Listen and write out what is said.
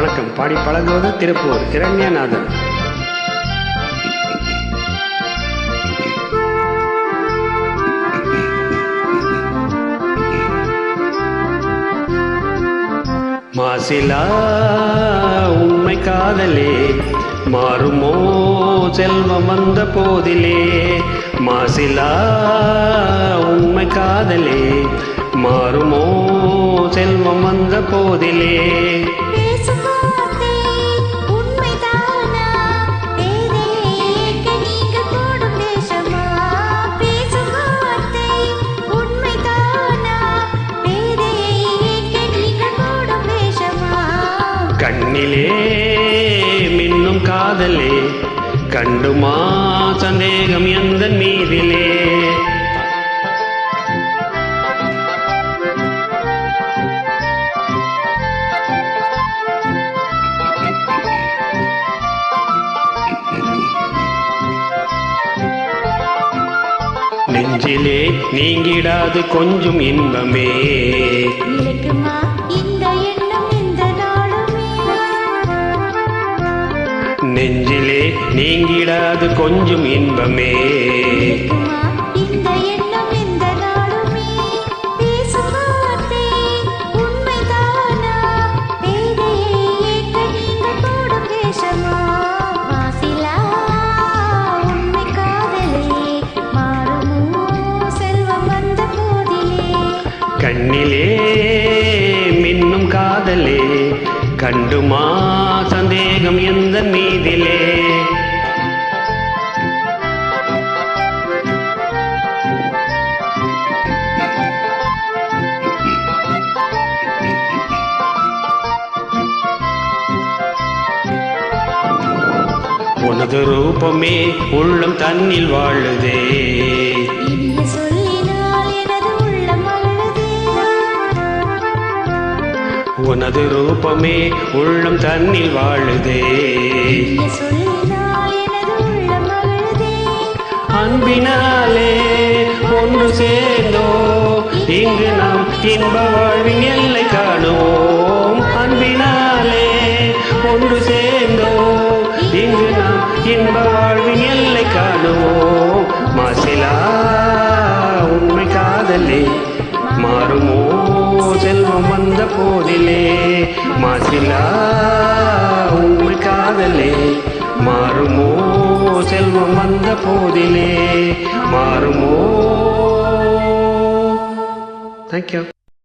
வணக்கம். பாடி பழகுவது திருப்பூர். இரண்யநாதன். மாசிலா உண்மை காதலே மாறுமோ செல்வம் வந்த போதிலே. மாசிலா உண்மை காதலே மாறுமோ செல்வம் வந்த போதிலே. கண்ணிலே மின்னும் காதலே கண்டுமா சந்தேகம் எந்த மீதிலே? நெஞ்சிலே நீங்கிடாது கொஞ்சம் இன்பமே. மாறுமோ செல்வம் வந்த போதிலே? கண்ணிலே மின்னும் காதலே. கண்டுமா சந்தேகம் எந்த மீதிலே? உனது ரூபமே உள்ளம் தன்னில் வாழுதே. உனது ரூபமே உள்ளம் தன்னில் வாழுதே. அன்பினாலே ஒன்று சேர்ந்தோ. இங்கு நாம் இன்ப வாழ்வின் எல்லை காணுவோம். அன்பினாலே ஒன்று சேர்ந்தோ. இங்கு நாம் இன்ப வாழ்வின் எல்லை காணுவோம். மாசிலா உண்மை காதலே மாறுமோ? செல்வம் வந்த போதிலே மாசிலா உங்கள் காதலே. மாறுமோ செல்வம் வந்த போதிலே மாறுமோ. தேங்க்யூ